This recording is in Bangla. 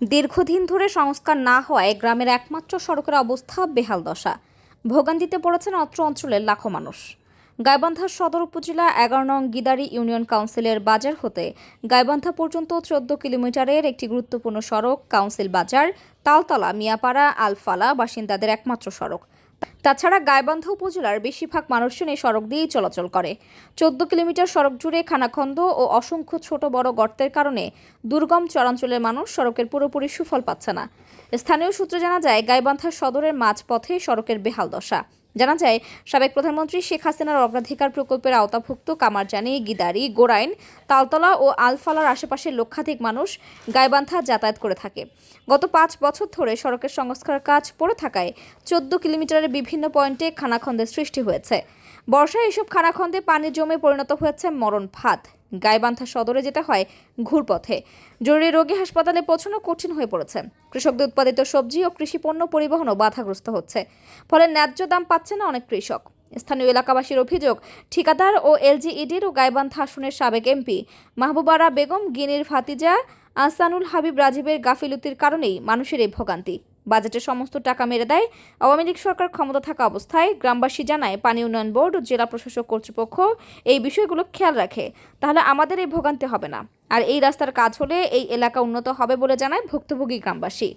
দীর্ঘদিন ধরে সংস্কার না হওয়ায় গ্রামের একমাত্র সড়কের অবস্থা বেহাল দশা। ভোগান্তিতে পড়েছেন অত্র অঞ্চলের লাখো মানুষ। গাইবান্ধা সদর উপজেলা এগারো নং গিদারি ইউনিয়ন কাউন্সিলের বাজার হতে গাইবান্ধা পর্যন্ত চোদ্দ কিলোমিটারের একটি গুরুত্বপূর্ণ সড়ক, কাউন্সিল বাজার তালতলা, মিয়াপাড়া, আলফালা বাসিন্দাদের একমাত্র সড়ক। তাছাড়া গাইবান্ধা উপজেলার বেশিরভাগ মানুষজন এই সড়ক দিয়েই চলাচল করে। চোদ্দ কিলোমিটার সড়ক জুড়ে খানাখন্দ ও অসংখ্য ছোট বড় গর্তের কারণে দুর্গম চরাঞ্চলের মানুষ সড়কের পুরোপুরি সুফল পাচ্ছে না। স্থানীয় সূত্রে জানা যায়, গাইবান্ধা সদরের মাঝপথে সড়কের বেহাল দশা। জানা যায়, সাবেক প্রধানমন্ত্রী শেখ হাসিনার অগ্রাধিকার প্রকল্পের আওতাভুক্ত কামারজানি গিদারি, গোরাইন, তালতলা ও আলফালার আশেপাশের লক্ষাধিক মানুষ গাইবান্ধা যাতায়াত করে থাকে। গত পাঁচ বছর ধরে সড়কের সংস্কার কাজ পড়ে থাকায় চোদ্দ কিলোমিটারের বিভিন্ন পয়েন্টে খানাখন্দের সৃষ্টি হয়েছে। বর্ষায় এসব খানাখন্দে পানি জমে পরিণত হয়েছে মরণ ফাঁদ। গাইবান্ধা সদরে যেতে হয় ঘুরপথে। জরুরি রোগী হাসপাতালে পৌঁছানো কঠিন হয়ে পড়েছে। কৃষকদের উৎপাদিত সবজি ও কৃষি পণ্য পরিবহনও বাধাগ্রস্ত হচ্ছে। ফলে ন্যায্য দাম পাচ্ছে না অনেক কৃষক। স্থানীয় এলাকাবাসীর অভিযোগ, ঠিকাদার ও এলজিইডির ও গাইবান্ধা আসনের সাবেক এমপি মাহবুবারা বেগম, গিনির ভাতিজা আহসানুল হাবিব রাজীবের গাফিলতির কারণেই মানুষের এই ভোগান্তি। বাজেটে সমস্ত টাকা মেরে দেয় আওয়ামী লীগ সরকার ক্ষমতা থাকা অবস্থায় গ্রামবাসী জানায় পানি উন্নয়ন বোর্ড ও জেলা প্রশাসক কর্তৃপক্ষ এই বিষয়গুলো খেয়াল রাখে। তাহলে আমাদের এই ভোগান্তি হবে না। আর এই রাস্তার কাজ হলে এই এলাকা উন্নত হবে বলে জানায় ভুক্তভোগী গ্রামবাসী।